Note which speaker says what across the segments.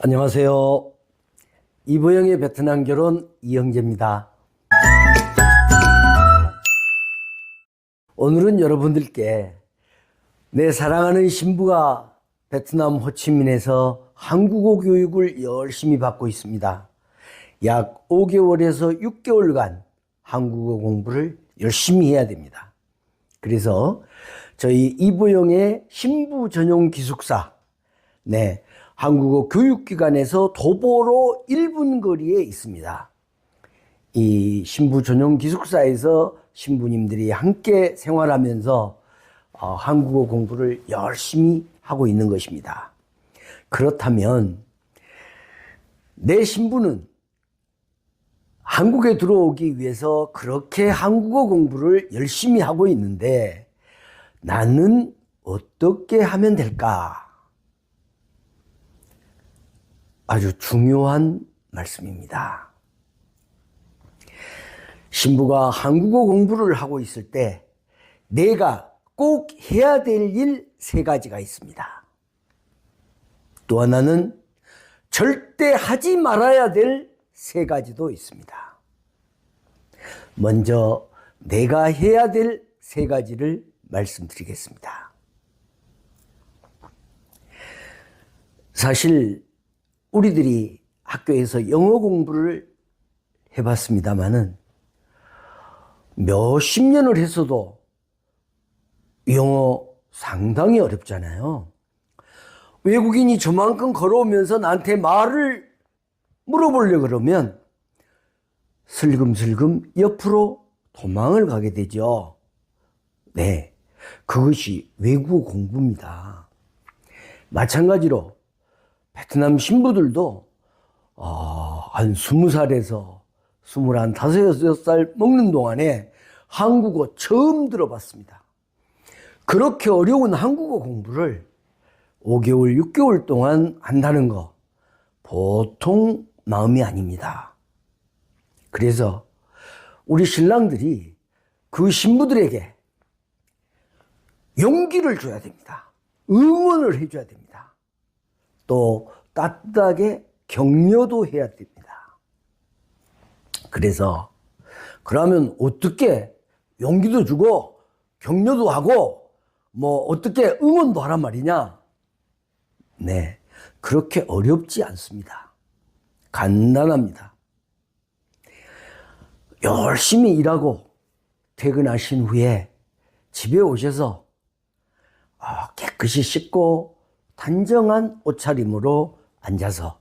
Speaker 1: 안녕하세요. 이보영의 베트남 결혼 이영재입니다. 오늘은 여러분들께 내 사랑하는 신부가 베트남 호치민에서 한국어 교육을 열심히 받고 있습니다. 약 5개월에서 6개월간 한국어 공부를 열심히 해야 됩니다. 그래서 저희 이보영의 신부 전용 기숙사, 네, 한국어 교육기관에서 도보로 1분 거리에 있습니다. 이 신부 전용 기숙사에서 신부님들이 함께 생활하면서 어, 한국어 공부를 열심히 하고 있는 것입니다. 그렇다면 내 신부는 한국에 들어오기 위해서 그렇게 한국어 공부를 열심히 하고 있는데 나는 어떻게 하면 될까? 아주 중요한 말씀입니다. 신부가 한국어 공부를 하고 있을 때 내가 꼭 해야 될 일 세 가지가 있습니다. 또 하나는 절대 하지 말아야 될 세 가지도 있습니다. 먼저 내가 해야 될 세 가지를 말씀드리겠습니다. 사실 우리들이 학교에서 영어 공부를 해봤습니다마는 몇십 년을 했어도 영어 상당히 어렵잖아요. 외국인이 저만큼 걸어오면서 나한테 말을 물어보려 그러면 슬금슬금 옆으로 도망을 가게 되죠. 네. 그것이 외국어 공부입니다. 마찬가지로 베트남 신부들도 어, 한 스무 살에서 스물한 다섯 여섯 살 먹는 동안에 한국어 처음 들어봤습니다. 그렇게 어려운 한국어 공부를 5개월, 6개월 동안 한다는 거 보통 마음이 아닙니다. 그래서 우리 신랑들이 그 신부들에게 용기를 줘야 됩니다. 응원을 해줘야 됩니다. 또 따뜻하게 격려도 해야 됩니다. 그래서 그러면 어떻게 용기도 주고 격려도 하고 뭐 어떻게 응원도 하란 말이냐? 네. 그렇게 어렵지 않습니다. 간단합니다. 열심히 일하고 퇴근하신 후에 집에 오셔서 어, 깨끗이 씻고 단정한 옷차림으로 앉아서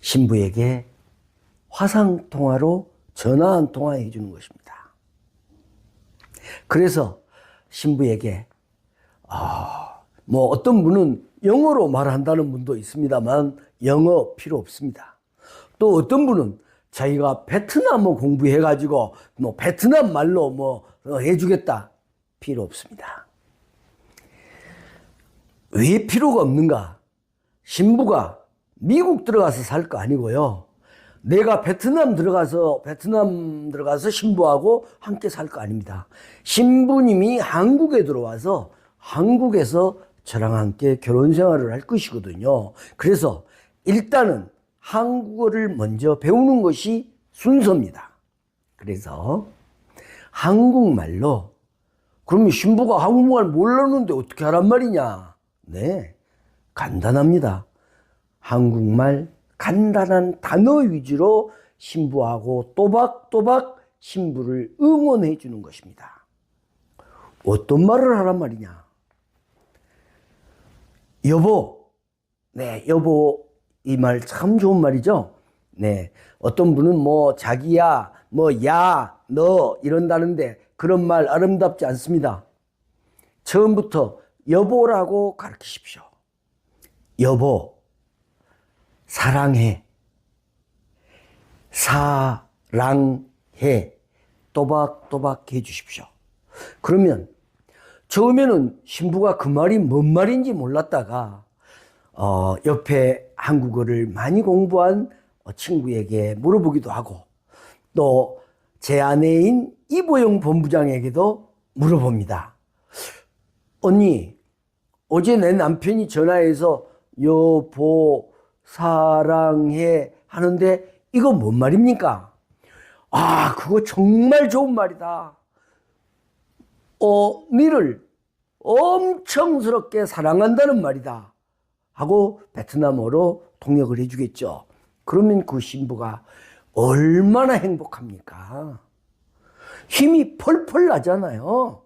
Speaker 1: 신부에게 화상 통화로 전화 한 통화 해 주는 것입니다. 그래서 신부에게, 아, 뭐 어떤 분은 영어로 말한다는 분도 있습니다만 영어 필요 없습니다. 또 어떤 분은 자기가 베트남어 공부해 가지고 뭐 베트남 말로 뭐 해주겠다 필요 없습니다. 왜 필요가 없는가? 신부가 미국 들어가서 살 거 아니고요. 내가 베트남 들어가서 베트남 들어가서 신부하고 함께 살 거 아닙니다. 신부님이 한국에 들어와서 한국에서 저랑 함께 결혼 생활을 할 것이거든요. 그래서 일단은 한국어를 먼저 배우는 것이 순서입니다. 그래서 한국말로 그러면 신부가 한국말 몰랐는데 어떻게 하란 말이냐? 네, 간단합니다. 한국말 간단한 단어 위주로 신부하고 또박또박 신부를 응원해 주는 것입니다. 어떤 말을 하란 말이냐? 여보, 네, 여보, 이 말 참 좋은 말이죠? 네, 어떤 분은 뭐 자기야, 뭐 야, 너 이런다는데 그런 말 아름답지 않습니다. 처음부터 여보라고 가르치십시오. 여보, 사랑해. 사랑해. 또박또박 해 주십시오. 그러면 처음에는 신부가 그 말이 뭔 말인지 몰랐다가 어, 옆에 한국어를 많이 공부한 친구에게 물어보기도 하고 또 제 아내인 이보영 본부장에게도 물어봅니다. 언니, 어제 내 남편이 전화해서 여보 사랑해 하는데 이거 뭔 말입니까? 아, 그거 정말 좋은 말이다. 어, 니를 엄청스럽게 사랑한다는 말이다. 하고 베트남어로 통역을 해주겠죠. 그러면 그 신부가 얼마나 행복합니까? 힘이 펄펄 나잖아요.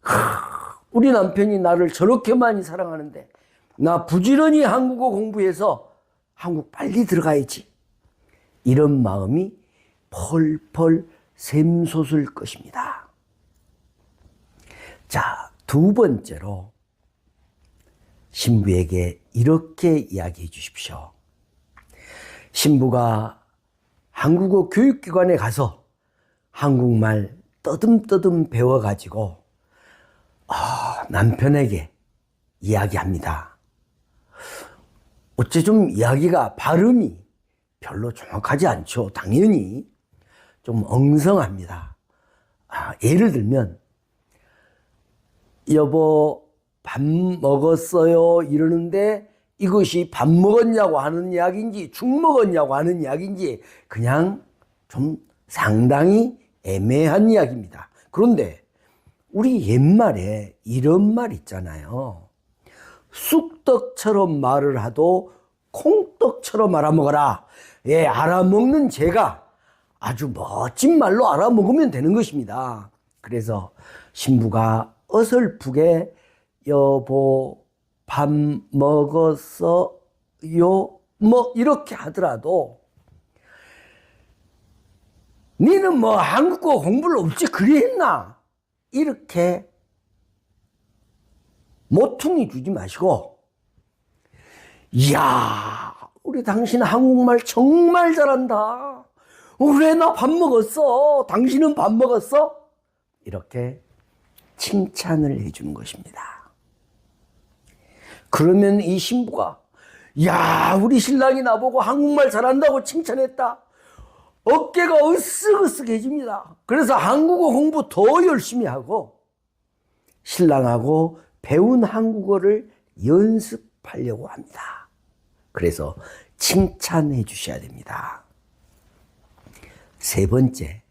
Speaker 1: 하, 우리 남편이 나를 저렇게 많이 사랑하는데 나 부지런히 한국어 공부해서 한국 빨리 들어가야지. 이런 마음이 펄펄 샘솟을 것입니다. 자, 두 번째로 신부에게 이렇게 이야기해 주십시오. 신부가 한국어 교육기관에 가서 한국말 떠듬떠듬 배워가지고 아, 남편에게 이야기합니다. 어째 좀 이야기가 발음이 별로 정확하지 않죠. 당연히 좀 엉성합니다. 아, 예를 들면 여보 밥 먹었어요 이러는데 이것이 밥 먹었냐고 하는 이야기인지 죽 먹었냐고 하는 이야기인지 그냥 좀 상당히 애매한 이야기입니다. 그런데 우리 옛말에 이런 말 있잖아요. 쑥떡처럼 말을 하도 콩떡처럼 알아먹어라. 예, 알아먹는 제가 아주 멋진 말로 알아먹으면 되는 것입니다. 그래서 신부가 어설프게 여보 밥 먹었어요? 뭐 이렇게 하더라도 니는 뭐 한국어 공부를 없지 그리 했나? 이렇게 모퉁이 주지 마시고 이야 우리 당신 한국말 정말 잘한다. 왜 나 밥 먹었어? 당신은 밥 먹었어? 이렇게 칭찬을 해주는 것입니다. 그러면 이 신부가 야 우리 신랑이 나보고 한국말 잘한다고 칭찬했다. 어깨가 으쓱으쓱해집니다. 그래서 한국어 공부 더 열심히 하고 신랑하고 배운 한국어를 연습하려고 합니다. 그래서 칭찬해 주셔야 됩니다. 세 번째,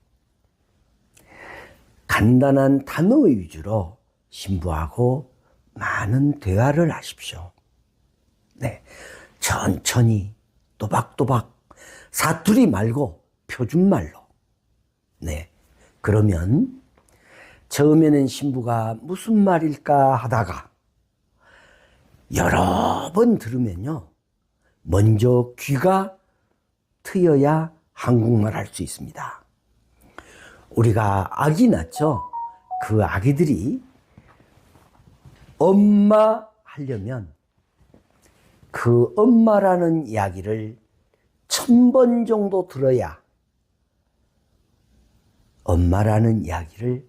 Speaker 1: 간단한 단어 위주로 신부하고 많은 대화를 하십시오. 네. 천천히, 또박또박, 사투리 말고 표준말로. 네. 그러면 처음에는 신부가 무슨 말일까 하다가 여러 번 들으면요. 먼저 귀가 트여야 한국말 할 수 있습니다. 우리가 아기 낳죠? 그 아기들이 엄마 하려면 그 엄마라는 이야기를 천 번 정도 들어야 엄마라는 이야기를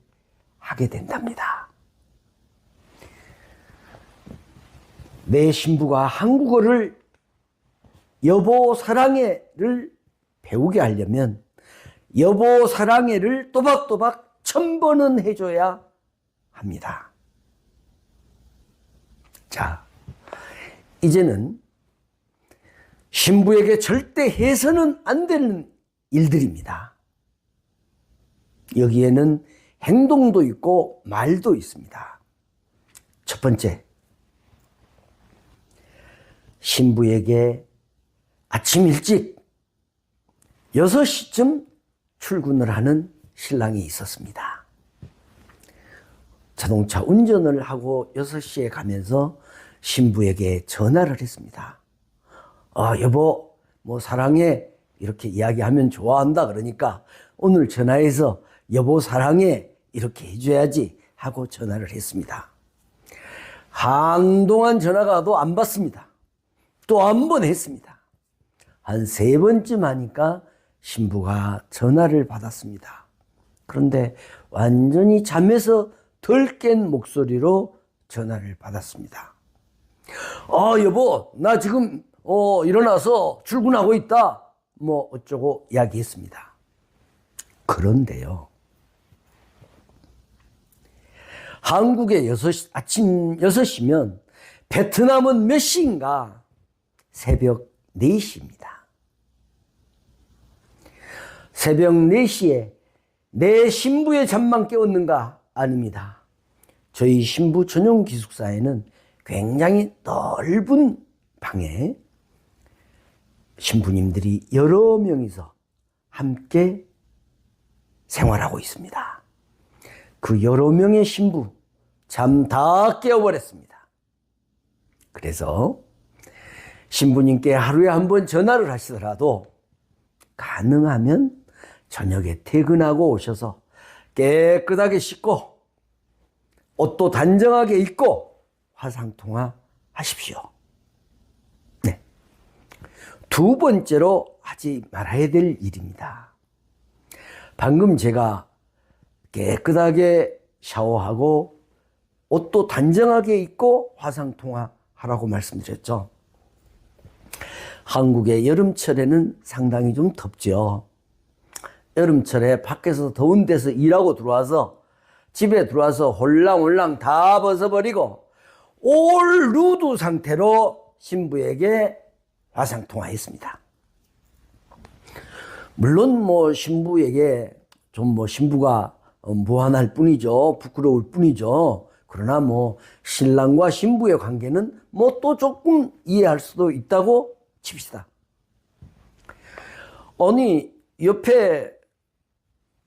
Speaker 1: 하게 된답니다. 내 신부가 한국어를 여보 사랑해를 배우게 하려면 여보 사랑해를 또박또박 천 번은 해줘야 합니다. 자, 이제는 신부에게 절대 해서는 안 되는 일들입니다. 여기에는 행동도 있고 말도 있습니다. 첫 번째, 신부에게 아침 일찍 6시쯤 출근을 하는 신랑이 있었습니다. 자동차 운전을 하고 6시에 가면서 신부에게 전화를 했습니다. 어, 여보, 뭐 사랑해. 이렇게 이야기하면 좋아한다. 그러니까 오늘 전화해서 여보 사랑해. 이렇게 해줘야지 하고 전화를 했습니다. 한동안 전화가 와도 안 받습니다. 또 한 번 했습니다. 한 세 번쯤 하니까 신부가 전화를 받았습니다. 그런데 완전히 잠에서 덜 깬 목소리로 전화를 받았습니다. 아, 여보, 나 지금, 어, 일어나서 출근하고 있다. 뭐, 어쩌고 이야기했습니다. 그런데요. 한국에 6시, 아침 6시면 베트남은 몇 시인가? 새벽 4시입니다. 새벽 4시에 내 신부의 잠만 깨웠는가? 아닙니다. 저희 신부 전용 기숙사에는 굉장히 넓은 방에 신부님들이 여러 명이서 함께 생활하고 있습니다. 그 여러 명의 신부 잠 다 깨워버렸습니다. 그래서 신부님께 하루에 한 번 전화를 하시더라도 가능하면 저녁에 퇴근하고 오셔서 깨끗하게 씻고 옷도 단정하게 입고 화상통화 하십시오. 네. 두 번째로 하지 말아야 될 일입니다. 방금 제가 깨끗하게 샤워하고 옷도 단정하게 입고 화상통화 하라고 말씀드렸죠. 한국의 여름철에는 상당히 좀 덥죠. 여름철에 밖에서 더운 데서 일하고 들어와서 집에 들어와서 홀랑홀랑 다 벗어버리고 올 루드 상태로 신부에게 화상통화했습니다. 물론 뭐 신부에게 좀 뭐 신부가 어, 무한할 뿐이죠. 부끄러울 뿐이죠. 그러나 뭐 신랑과 신부의 관계는 뭐 또 조금 이해할 수도 있다고 칩시다. 아니 옆에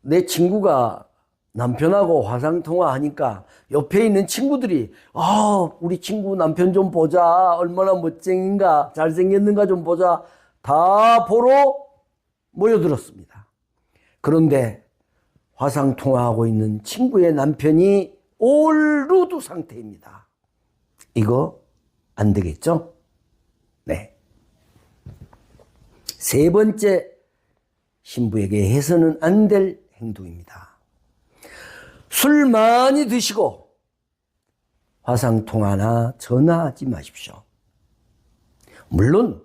Speaker 1: 내 친구가 남편하고 화상통화 하니까 옆에 있는 친구들이 아 우리 친구 남편 좀 보자 얼마나 멋쟁인가 잘생겼는가 좀 보자 다 보러 모여들었습니다. 그런데 화상 통화하고 있는 친구의 남편이 올루드 상태입니다. 이거 안 되겠죠? 네. 세 번째 신부에게 해서는 안 될 행동입니다. 술 많이 드시고 화상 통화나 전화하지 마십시오. 물론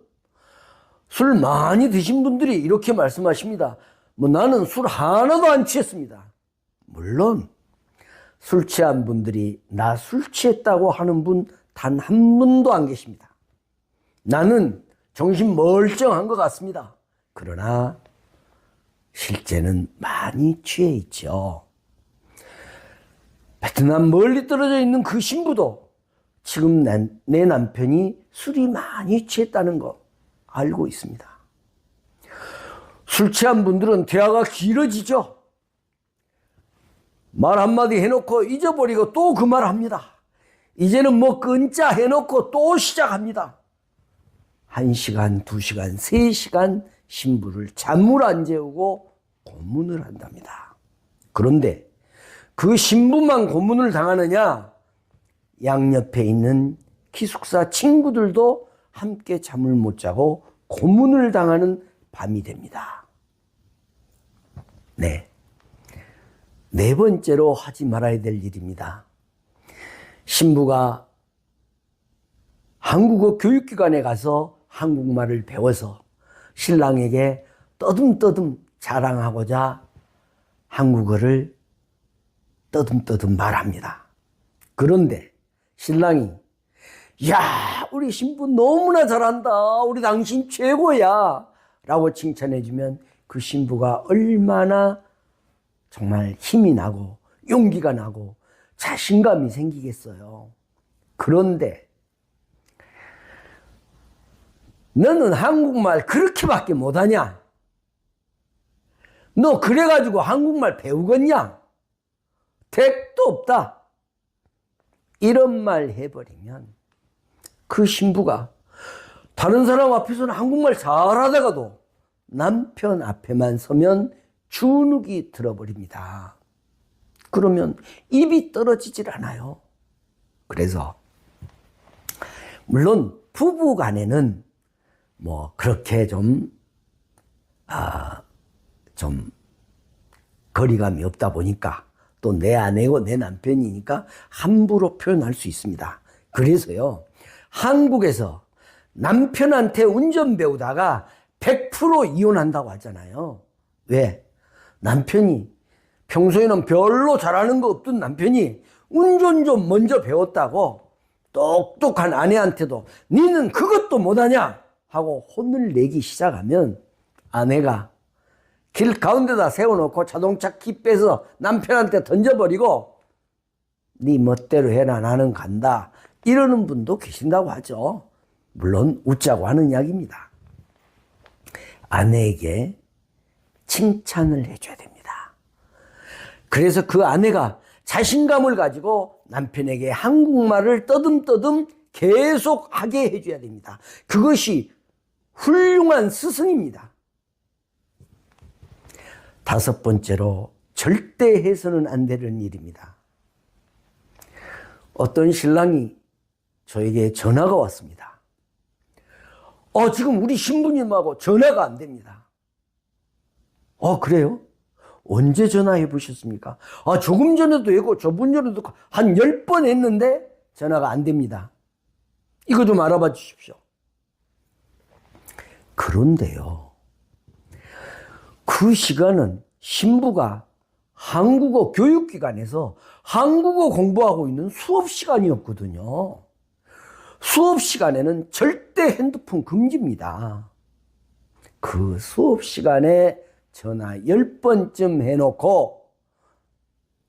Speaker 1: 술 많이 드신 분들이 이렇게 말씀하십니다. 뭐 나는 술 하나도 안 취했습니다. 물론 술 취한 분들이 나 술 취했다고 하는 분 단 한 분도 안 계십니다. 나는 정신 멀쩡한 것 같습니다. 그러나 실제는 많이 취해 있죠. 베트남 멀리 떨어져 있는 그 신부도 지금 난- 내 남편이 술이 많이 취했다는 거 알고 있습니다. 술 취한 분들은 대화가 길어지죠. 말 한마디 해놓고 잊어버리고 또 그 말 합니다. 이제는 뭐 끊자 해놓고 또 시작합니다. 한 시간, 두 시간, 세 시간 신부를 잠을 안 재우고 고문을 한답니다. 그런데 그 신부만 고문을 당하느냐? 양옆에 있는 기숙사 친구들도 함께 잠을 못 자고 고문을 당하는 밤이 됩니다. 네. 네 번째로 하지 말아야 될 일입니다. 신부가 한국어 교육기관에 가서 한국말을 배워서 신랑에게 떠듬떠듬 자랑하고자 한국어를 떠듬떠듬 말합니다. 그런데 신랑이 야 우리 신부 너무나 잘한다 우리 당신 최고야 라고 칭찬해주면 그 신부가 얼마나 정말 힘이 나고 용기가 나고 자신감이 생기겠어요. 그런데 너는 한국말 그렇게밖에 못하냐? 너 그래가지고 한국말 배우겠냐? 택도 없다. 이런 말 해버리면 그 신부가 다른 사람 앞에서는 한국말 잘하다가도 남편 앞에만 서면 주눅이 들어버립니다. 그러면 입이 떨어지질 않아요. 그래서 물론 부부 간에는 뭐 그렇게 좀, 아, 좀 거리감이 없다 보니까 또 내 아내고 내 남편이니까 함부로 표현할 수 있습니다. 그래서요, 한국에서 남편한테 운전 배우다가 100% 이혼한다고 하잖아요. 왜? 남편이 평소에는 별로 잘하는 거 없던 남편이 운전 좀 먼저 배웠다고 똑똑한 아내한테도 니는 그것도 못하냐? 하고 혼을 내기 시작하면 아내가 길 가운데다 세워놓고 자동차 키 빼서 남편한테 던져버리고 네 멋대로 해라 나는 간다 이러는 분도 계신다고 하죠. 물론 웃자고 하는 이야기입니다. 아내에게 칭찬을 해줘야 됩니다. 그래서 그 아내가 자신감을 가지고 남편에게 한국말을 떠듬떠듬 계속 하게 해줘야 됩니다. 그것이 훌륭한 스승입니다. 다섯 번째로 절대 해서는 안 되는 일입니다. 어떤 신랑이 저에게 전화가 왔습니다. 어, 지금 우리 신부님하고 전화가 안 됩니다. 어, 그래요? 언제 전화해 보셨습니까? 아, 조금 전에도 했고, 저번 전에도 한 10번 했는데 전화가 안 됩니다. 이거 좀 알아봐 주십시오. 그런데요. 그 시간은 신부가 한국어 교육기관에서 한국어 공부하고 있는 수업 시간이었거든요. 수업 시간에는 절대 핸드폰 금지입니다. 그 수업 시간에 전화 10번쯤 해놓고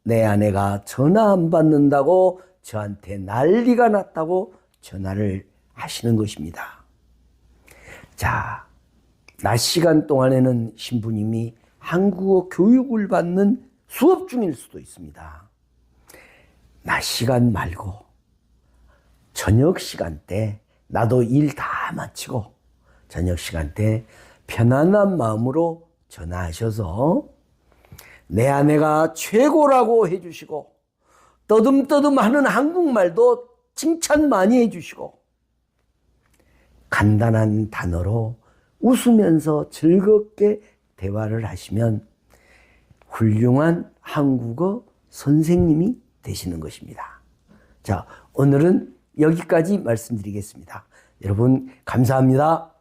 Speaker 1: 내 아내가 전화 안 받는다고 저한테 난리가 났다고 전화를 하시는 것입니다. 자, 낮 시간 동안에는 신부님이 한국어 교육을 받는 수업 중일 수도 있습니다. 낮 시간 말고 저녁 시간 때 나도 일 다 마치고 저녁 시간 때 편안한 마음으로 전화하셔서 내 아내가 최고라고 해주시고 떠듬떠듬 하는 한국말도 칭찬 많이 해주시고 간단한 단어로 웃으면서 즐겁게 대화를 하시면 훌륭한 한국어 선생님이 되시는 것입니다. 자, 오늘은 여기까지 말씀드리겠습니다. 여러분, 감사합니다.